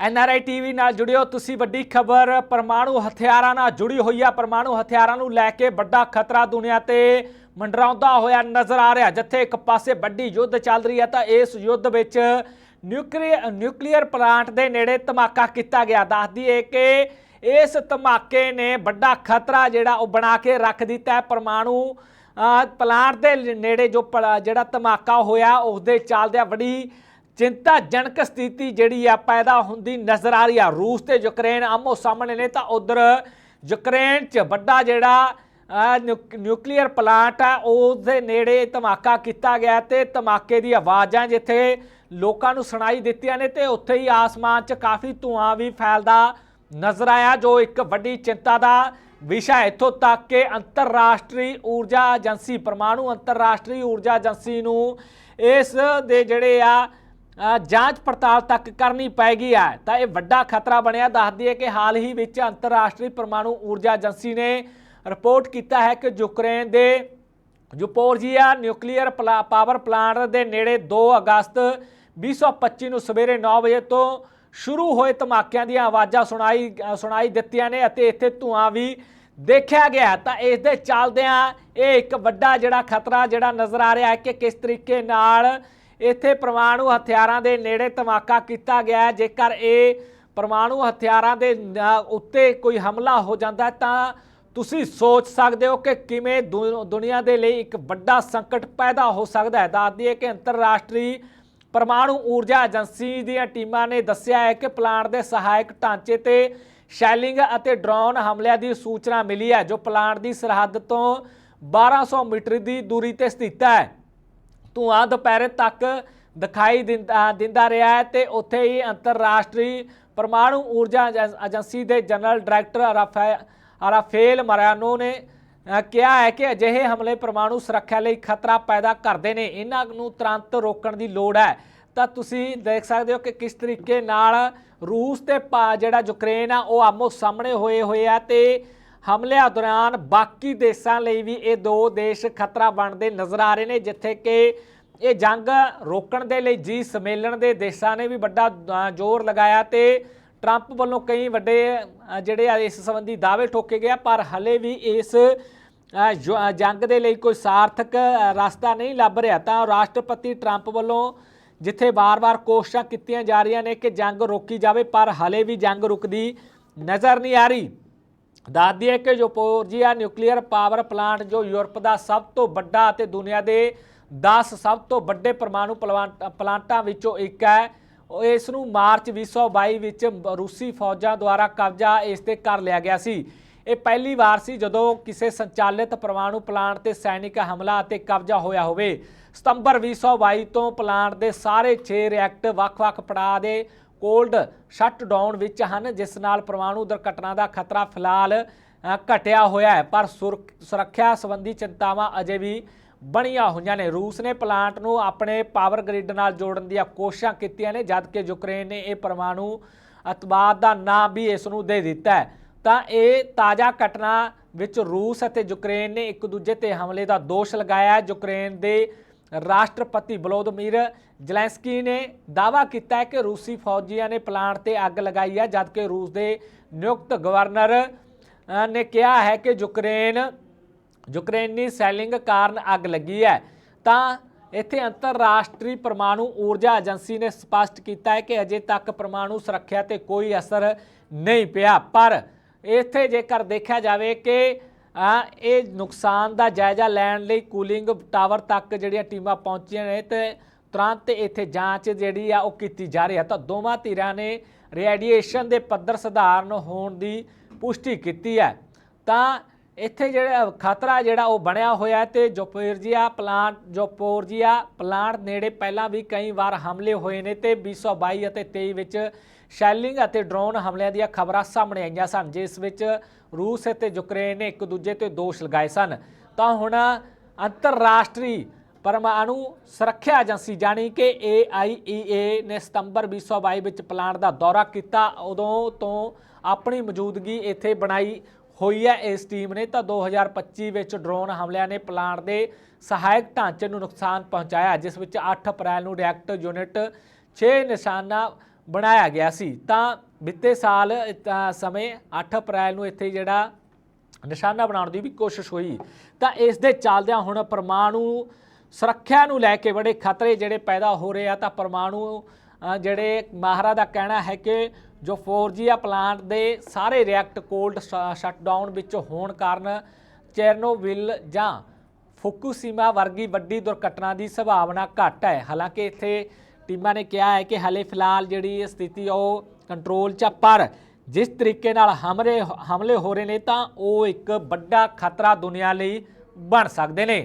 NRI TV ਨਾਲ ਜੁੜਿਓ। ਤੁਸੀਂ ਵੱਡੀ ਖਬਰ, ਪਰਮਾਣੂ ਹਥਿਆਰਾਂ ਨਾਲ ਜੁੜੀ ਹੋਈ ਆ। ਪਰਮਾਣੂ ਹਥਿਆਰਾਂ ਨੂੰ ਲੈ ਕੇ ਵੱਡਾ ਖਤਰਾ ਦੁਨੀਆ ਤੇ ਮੰਡਰਾਉਂਦਾ ਹੋਇਆ ਨਜ਼ਰ ਆ ਰਿਹਾ। ਜਿੱਥੇ ਇੱਕ ਪਾਸੇ ਵੱਡੀ ਯੁੱਧ ਚੱਲ ਰਹੀ ਹੈ, ਤਾਂ ਇਸ ਯੁੱਧ ਵਿੱਚ ਨਿਊਕਲੀਅਰ ਨਿਊਕਲੀਅਰ ਪਲਾਂਟ ਦੇ ਨੇੜੇ ਧਮਾਕਾ ਕੀਤਾ ਗਿਆ। ਦੱਸਦੀ ਏ ਕਿ ਇਸ ਧਮਾਕੇ ਨੇ ਵੱਡਾ ਖਤਰਾ ਜਿਹੜਾ ਉਹ ਬਣਾ ਕੇ ਰੱਖ ਦਿੱਤਾ ਹੈ। ਪਰਮਾਣੂ ਪਲਾਂਟ ਦੇ ਨੇੜੇ ਜੋ ਪਲਾ- ਜਿਹੜਾ ਧਮਾਕਾ ਹੋਇਆ ਉਸ ਦੇ ਚੱਲਦਿਆਂ ਵੱਡੀ ਚਿੰਤਾਜਨਕ ਸਥਿਤੀ ਜਿਹੜੀ ਆ ਪੈਦਾ ਹੁੰਦੀ ਨਜ਼ਰ ਆ ਰਹੀ ਆ। ਰੂਸ ਤੇ ਯੂਕਰੇਨ ਆਮੋ ਸਾਹਮਣੇ ਨੇ ਤਾਂ ਉਧਰ ਯੂਕਰੇਨ 'ਚ ਵੱਡਾ ਜਿਹੜਾ ਅਹ, ਨਿਊਕਲੀਅਰ ਪਲਾਂਟ ਆ ਉਸ ਦੇ ਨੇੜੇ ਧਮਾਕਾ ਕੀਤਾ ਗਿਆ ਤੇ ਧਮਾਕੇ ਦੀ ਆਵਾਜ਼ਾਂ ਜਿੱਥੇ ਲੋਕਾਂ ਨੂੰ ਸੁਣਾਈ ਦਿੱਤੀਆਂ ਨੇ ਤੇ ਉੱਥੇ ਹੀ ਆਸਮਾਨ 'ਚ ਕਾਫੀ ਧੂਆਂ ਵੀ ਫੈਲਦਾ ਨਜ਼ਰ ਆਇਆ ਜੋ ਇੱਕ ਵੱਡੀ ਚਿੰਤਾ ਦਾ ਵਿਸ਼ਾ ਇੱਥੋਂ ਤੱਕ ਕਿ ਅੰਤਰਰਾਸ਼ਟਰੀ ਊਰਜਾ ਏਜੰਸੀ ਪਰਮਾਣੂ ਅੰਤਰਰਾਸ਼ਟਰੀ ਊਰਜਾ ਏਜੰਸੀ ਨੂੰ ਇਸ ਦੇ ਜਿਹੜੇ ਆ ਜਾਂਚ ਪੜਤਾਲ ਤੱਕ ਕਰਨੀ ਪੈਗੀ ਹੈ। ਤਾਂ ਇਹ ਵੱਡਾ ਖਤਰਾ ਬਣਿਆ। ਦੱਸਦੀ ਹੈ ਕਿ ਹਾਲ ਹੀ ਵਿੱਚ ਅੰਤਰਰਾਸ਼ਟਰੀ ਪਰਮਾਣੂ ਊਰਜਾ ਏਜੰਸੀ ਨੇ ਰਿਪੋਰਟ ਕੀਤਾ ਹੈ ਕਿ ਯੂਕਰੇਨ ਦੇ ਯੂਪੋਰਜੀਆ ਨਿਊਕਲੀਅਰ ਪਲਾ- ਪਾਵਰ ਪਲਾਂਟ ਦੇ ਨੇੜੇ 2 ਅਗਸਤ 2025 ਨੂੰ ਸਵੇਰੇ 9 ਵਜੇ ਤੋਂ ਸ਼ੁਰੂ ਹੋਏ ਧਮਾਕਿਆਂ ਦੀਆਂ ਆਵਾਜ਼ਾਂ ਸੁਣਾਈ ਸੁਣਾਈ ਦਿੱਤੀਆਂ ਨੇ ਅਤੇ ਇੱਥੇ ਧੂਆਂ ਵੀ ਦੇਖਿਆ ਗਿਆ ਤਾਂ ਇਸ ਦੇ ਚੱਲਦਿਆਂ ਇਹ ਇੱਕ ਵੱਡਾ ਜਿਹੜਾ ਖਤਰਾ ਜਿਹੜਾ ਨਜ਼ਰ ਆ ਰਿਹਾ ਹੈ ਕਿ ਕਿਸ ਤਰੀਕੇ ਨਾਲ ਇੱਥੇ ਪਰਮਾਣੂ ਹਥਿਆਰਾਂ ਦੇ ਨੇੜੇ ਧਮਾਕਾ ਕੀਤਾ ਗਿਆ ਜੇਕਰ ਇਹ ਪਰਮਾਣੂ ਹਥਿਆਰਾਂ ਦੇ ਉੱਤੇ ਕੋਈ ਹਮਲਾ ਹੋ ਜਾਂਦਾ ਤਾਂ ਤੁਸੀਂ ਸੋਚ ਸਕਦੇ ਹੋ ਕਿ ਕਿਵੇਂ ਦੁ- ਦੁਨੀਆ ਦੇ ਲਈ ਇੱਕ ਵੱਡਾ ਸੰਕਟ ਪੈਦਾ ਹੋ ਸਕਦਾ ਹੈ। ਦੱਸਦੀ ਹੈ ਕਿ ਅੰਤਰਰਾਸ਼ਟਰੀ ਪਰਮਾਣੂ ਊਰਜਾ ਏਜੰਸੀ ਦੀਆਂ ਟੀਮਾਂ ਨੇ ਦੱਸਿਆ ਹੈ ਕਿ ਪਲਾਂਟ ਦੇ ਸਹਾਇਕ ਢਾਂਚੇ ਤੇ ਸ਼ੈਲਿੰਗ ਅਤੇ ਡਰੋਨ ਹਮਲਿਆਂ ਦੀ ਸੂਚਨਾ ਮਿਲੀ ਹੈ, ਜੋ ਪਲਾਂਟ ਦੀ ਸਰਹੱਦ ਤੋਂ 1200 ਮੀਟਰ ਦੀ ਦੂਰੀ ਤੇ ਸਥਿਤ ਹੈ। ਧੂਆਂ ਦੁਪਹਿਰੇ ਤੱਕ ਦਿਖਾਈ ਦਿੰਦਾ ਦਿੰਦਾ ਰਿਹਾ ਹੈ ਤੇ ਉੱਥੇ ਹੀ ਅੰਤਰਰਾਸ਼ਟਰੀ ਪਰਮਾਣੂ ਊਰਜਾ ਏਜੰ- ਏਜੰਸੀ ਦੇ ਜਨਰਲ ਡਾਇਰੈਕਟਰ ਰਾਫੇ, ਰਾਫੇਲ ਮਰਾਨੋ ਨੇ ਕਿਹਾ ਹੈ ਕਿ ਅਜਿਹੇ ਹਮਲੇ ਪਰਮਾਣੂ ਸੁਰੱਖਿਆ ਲਈ ਖਤਰਾ ਪੈਦਾ ਕਰਦੇ ਨੇ। ਇਹਨਾਂ ਨੂੰ ਤੁਰੰਤ ਰੋਕਣ ਦੀ ਲੋੜ ਹੈ। ਤਾਂ ਤੁਸੀਂ ਦੇਖ ਸਕਦੇ ਹੋ ਕਿ ਕਿਸ ਤਰੀਕੇ ਨਾਲ ਰੂਸ ਤੇ ਪਾ- ਜਿਹੜਾ ਯੂਕਰੇਨ ਆ, ਉਹ ਆਮੋ ਸਾਹਮਣੇ ਹੋਏ ਹੋਏ ਆ ਤੇ ਹਮਲਿਆਂ ਦੌਰਾਨ ਬਾਕੀ ਦੇਸ਼ਾਂ ਲਈ ਵੀ ਇਹ ਦੋ ਦੇਸ਼ ਖਤਰਾ ਬਣਦੇ ਨਜ਼ਰ ਆ ਰਹੇ ਨੇ ਜਿੱਥੇ ਕਿ ਇਹ ਜੰਗ ਰੋਕਣ ਦੇ ਲਈ ਜੀ ਸੰਮੇਲਨ ਦੇ ਦੇਸ਼ਾਂ ਨੇ ਵੀ ਵੱਡਾ ਜ਼ੋਰ ਲਗਾਇਆ ਤੇ ਟਰੰਪ ਵੱਲੋਂ ਕਈ ਵੱਡੇ ਜਿਹੜੇ ਆ ਇਸ ਸੰਬੰਧੀ ਦਾਅਵੇ ਠੋਕੇ ਗਏ ਪਰ ਹਲੇ ਵੀ ਇਸ ਅ, ਜੰਗ ਦੇ ਲਈ ਕੋਈ ਸਾਰਥਕ ਰਸਤਾ ਨਹੀਂ ਲੱਭ ਰਿਹਾ। ਤਾਂ ਰਾਸ਼ਟਰਪਤੀ ਟਰੰਪ ਵੱਲੋਂ ਜਿੱਥੇ ਵਾਰ ਵਾਰ ਕੋਸ਼ਿਸ਼ਾਂ ਕੀਤੀਆਂ ਜਾ ਰਹੀਆਂ ਨੇ ਕਿ ਜੰਗ ਰੋਕੀ ਜਾਵੇ ਪਰ ਹਲੇ ਵੀ ਜੰਗ ਰੁਕਦੀ ਨਜ਼ਰ ਨਹੀਂ ਆ ਰਹੀ। ਦੱਸਦੀ ਹੈ ਕਿ ਜੋਪੋਰਜੀਆ ਨਿਊਕਲੀਅਰ ਪਾਵਰ ਪਲਾਂਟ ਜੋ ਯੂਰਪ ਦਾ ਸਭ ਤੋਂ ਵੱਡਾ ਅਤੇ ਦੁਨੀਆ ਦੇ 10 ਸਭ ਤੋਂ ਵੱਡੇ ਪਰਮਾਣੂ ਪਲਾਂਟ- ਪਲਾਂਟਾਂ ਵਿੱਚੋਂ ਇੱਕ ਹੈ। ਇਸ ਨੂੰ ਮਾਰਚ 2022 ਵਿੱਚ ਰੂਸੀ ਫੌਜਾਂ ਦੁਆਰਾ ਕਬਜ਼ਾ ਇਸ ਤੇ ਕਰ ਲਿਆ ਗਿਆ ਸੀ। ਇਹ ਪਹਿਲੀ ਵਾਰ ਸੀ ਜਦੋਂ ਕਿਸੇ ਸੰਚਾਲਿਤ ਪਰਮਾਣੂ ਪਲਾਂਟ ਤੇ ਸੈਨਿਕ ਹਮਲਾ ਅਤੇ ਕਬਜ਼ਾ ਹੋਇਆ ਹੋਵੇ। ਸਤੰਬਰ 2022 ਤੋਂ ਪਲਾਂਟ ਦੇ ਸਾਰੇ 6 ਰਿਐਕਟਰ ਵੱਖ-ਵੱਖ ਪੜਾਅ ਦੇ ਕੋਲਡ ਸ਼ਟਡਾਊਨ ਵਿੱਚ ਹਨ, ਜਿਸ ਨਾਲ ਪਰਮਾਣੂ ਦੁਰਘਟਨਾ ਦਾ ਖਤਰਾ ਫਿਲਹਾਲ ਘਟਿਆ ਹੋਇਆ ਹੈ। ਪਰ ਸੁਰੱਖ- ਸੁਰੱਖਿਆ ਸੰਬੰਧੀ ਚਿੰਤਾਵਾਂ ਅਜੇ ਵੀ ਬਣੀਆਂ ਹੋਈਆਂ ਨੇ। ਰੂਸ ਨੇ ਪਲਾਂਟ ਨੂੰ ਆਪਣੇ ਪਾਵਰ ਗ੍ਰਿਡ ਨਾਲ ਜੋੜਨ ਦੀਆਂ ਕੋਸ਼ਿਸ਼ਾਂ ਕੀਤੀਆਂ ਨੇ ਜਦਕਿ ਯੂਕਰੇਨ ਨੇ ਇਹ ਪਰਮਾਣੂ ਅਤਵਾਦ ਦਾ ਨਾਮ ਵੀ ਇਸ ਨੂੰ ਦੇ ਦਿੱਤਾ ਹੈ। ਤਾਂ ਇਹ ਤਾਜ਼ਾ ਘਟਨਾ ਵਿੱਚ ਰੂਸ ਅਤੇ ਯੂਕਰੇਨ ਨੇ ਇੱਕ ਦੂਜੇ ਤੇ ਹਮਲੇ ਦਾ ਦੋਸ਼ ਲਗਾਇਆ ਹੈ। ਯੂਕਰੇਨ ਦੇ ਰਾਸ਼ਟਰਪਤੀ ਵਲੋਦਮੀਰ ਜ਼ੈਲੈਂਸਕੀ ਨੇ ਦਾਅਵਾ ਕੀਤਾ ਹੈ ਕਿ ਰੂਸੀ ਫੌਜੀਆਂ ਨੇ ਪਲਾਂਟ ਤੇ ਅੱਗ ਲਗਾਈ ਹੈ, ਜਦਕਿ ਰੂਸ ਦੇ ਨਿਯੁਕਤ ਗਵਰਨਰ ਨੇ ਕਿਹਾ ਹੈ ਕਿ ਯੂਕਰੇਨ, ਯੂਕਰੇਨੀ ਸੈਲਿੰਗ ਕਾਰਨ ਅੱਗ ਲੱਗੀ ਹੈ। ਤਾਂ ਇੱਥੇ ਅੰਤਰਰਾਸ਼ਟਰੀ ਪਰਮਾਣੂ ਊਰਜਾ ਏਜੰਸੀ ਨੇ ਸਪਸ਼ਟ ਕੀਤਾ ਹੈ ਕਿ ਅਜੇ ਤੱਕ ਪਰਮਾਣੂ ਸੁਰੱਖਿਆ ਤੇ ਕੋਈ ਅਸਰ ਨਹੀਂ ਪਿਆ। ਪਰ ਇੱਥੇ ਜੇਕਰ ਦੇਖਿਆ ਜਾਵੇ ਕਿ ਇਹ ਨੁਕਸਾਨ ਦਾ ਜਾਇਜ਼ਾ ਲੈਣ ਲਈ ਕੂਲਿੰਗ ਟਾਵਰ ਤੱਕ ਜਿਹੜੀਆਂ ਟੀਮਾਂ ਪਹੁੰਚੀਆਂ ਨੇ ਤੇ ਤੁਰੰਤ ਇੱਥੇ ਜਾਂਚ ਜਿਹੜੀ ਆ ਉਹ ਕੀਤੀ ਜਾ ਰਹੀ ਹੈ। ਤਾਂ ਦੋਵਾਂ ਧਿਰਾਂ ਨੇ ਰੇਡੀਏਸ਼ਨ ਦੇ ਪੱਧਰ ਸਧਾਰਨ ਹੋਣ ਦੀ ਪੁਸ਼ਟੀ ਕੀਤੀ ਹੈ। ਤਾਂ ਇੱਥੇ ਜਿਹੜਾ ਖਤਰਾ ਜਿਹੜਾ ਉਹ ਬਣਿਆ ਹੋਇਆ ਹੈ ਤੇ ਜੋਪੋਰਜੀਆ ਪਲਾਂਟ ਜੋਪੋਰਜੀਆ ਪਲਾਂਟ ਨੇੜੇ ਪਹਿਲਾਂ ਵੀ ਕਈ ਵਾਰ ਹਮਲੇ ਹੋਏ ਨੇ ਤੇ 2022 ਅਤੇ 23 ਵਿੱਚ ਸ਼ੈਲਿੰਗ ਅਤੇ ਡਰੋਨ ਹਮਲਿਆਂ ਦੀਆਂ ਖਬਰਾਂ ਸਾਹਮਣੇ ਆਈਆਂ ਸਨ, ਜਿਸ ਵਿੱਚ ਰੂਸ ਅਤੇ ਯੂਕਰੇਨ ਨੇ ਇੱਕ ਦੂਜੇ ਤੇ ਦੋਸ਼ ਲਗਾਏ ਸਨ। ਤਾਂ ਹੁਣ ਅੰਤਰਰਾਸ਼ਟਰੀ ਪਰਮਾਣੂ ਸੁਰੱਖਿਆ ਏਜੰਸੀ ਜਾਣੀ ਕਿ AIEA ਨੇ ਸਤੰਬਰ 2022 ਵਿੱਚ ਪਲਾਂਟ ਦਾ ਦੌਰਾ ਕੀਤਾ। ਉਦੋਂ ਤੋਂ ਆਪਣੀ ਮੌਜੂਦਗੀ ਇੱਥੇ ਬਣਾਈ ਹੋਈ ਹੈ। ਇਸ ਟੀਮ ਨੇ ਤਾਂ 2025 ਵਿੱਚ ਡਰੋਨ ਹਮਲਿਆਂ ਨੇ ਪਲਾਂਟ ਦੇ ਸਹਾਇਕ ਢਾਂਚੇ ਨੂੰ ਨੁਕਸਾਨ ਪਹੁੰਚਾਇਆ, ਜਿਸ ਵਿੱਚ 8 ਅਪ੍ਰੈਲ ਨੂੰ ਰਿਐਕਟਰ ਯੂਨਿਟ 6 ਨਿਸ਼ਾਨਾ ਬਣਾਇਆ ਗਿਆ ਸੀ। ਤਾਂ ਬੀਤੇ ਸਾਲ ਸਮੇਂ 8 ਅਪ੍ਰੈਲ ਨੂੰ ਇੱਥੇ ਜਿਹੜਾ ਨਿਸ਼ਾਨਾ ਬਣਾਉਣ ਦੀ ਵੀ ਕੋਸ਼ਿਸ਼ ਹੋਈ। ਤਾਂ ਇਸ ਦੇ ਚੱਲਦਿਆਂ ਹੁਣ ਪਰਮਾਣੂ ਸੁਰੱਖਿਆ ਨੂੰ ਲੈ ਕੇ ਬੜੇ ਖਤਰੇ ਜਿਹੜੇ ਪੈਦਾ ਹੋ ਰਹੇ ਆ। ਤਾਂ ਪਰਮਾਣੂ ਜਿਹੜੇ ਮਾਹਰਾਂ ਦਾ ਕਹਿਣਾ ਹੈ ਕਿ ਜੋ 4G ਆ ਪਲਾਂਟ ਦੇ ਸਾਰੇ ਰਿਐਕਟ ਕੋਲਡ ਸ਼ਟਡਾਊਨ ਵਿੱਚ ਹੋਣ ਕਾਰਨ ਚੈਰਨੋਬਿਲ ਜਾਂ ਫੁਕੂਸੀਮਾ ਵਰਗੀ ਵੱਡੀ ਦੁਰਘਟਨਾ ਦੀ ਸੰਭਾਵਨਾ ਘੱਟ ਹੈ। ਹਾਲਾਂਕਿ ਇੱਥੇ ਟੀਮਾਂ ਨੇ ਕਿਹਾ ਹੈ ਕਿ ਹਲੇ ਫਿਲਹਾਲ ਜਿਹੜੀ ਸਥਿਤੀ ਉਹ ਕੰਟਰੋਲ 'ਚ ਆ, ਪਰ ਜਿਸ ਤਰੀਕੇ ਨਾਲ ਹਮਲੇ ਹਮਲੇ ਹੋ ਰਹੇ ਨੇ ਤਾਂ ਉਹ ਇੱਕ ਵੱਡਾ ਖਤਰਾ ਦੁਨੀਆ ਲਈ ਬਣ ਸਕਦੇ ਨੇ।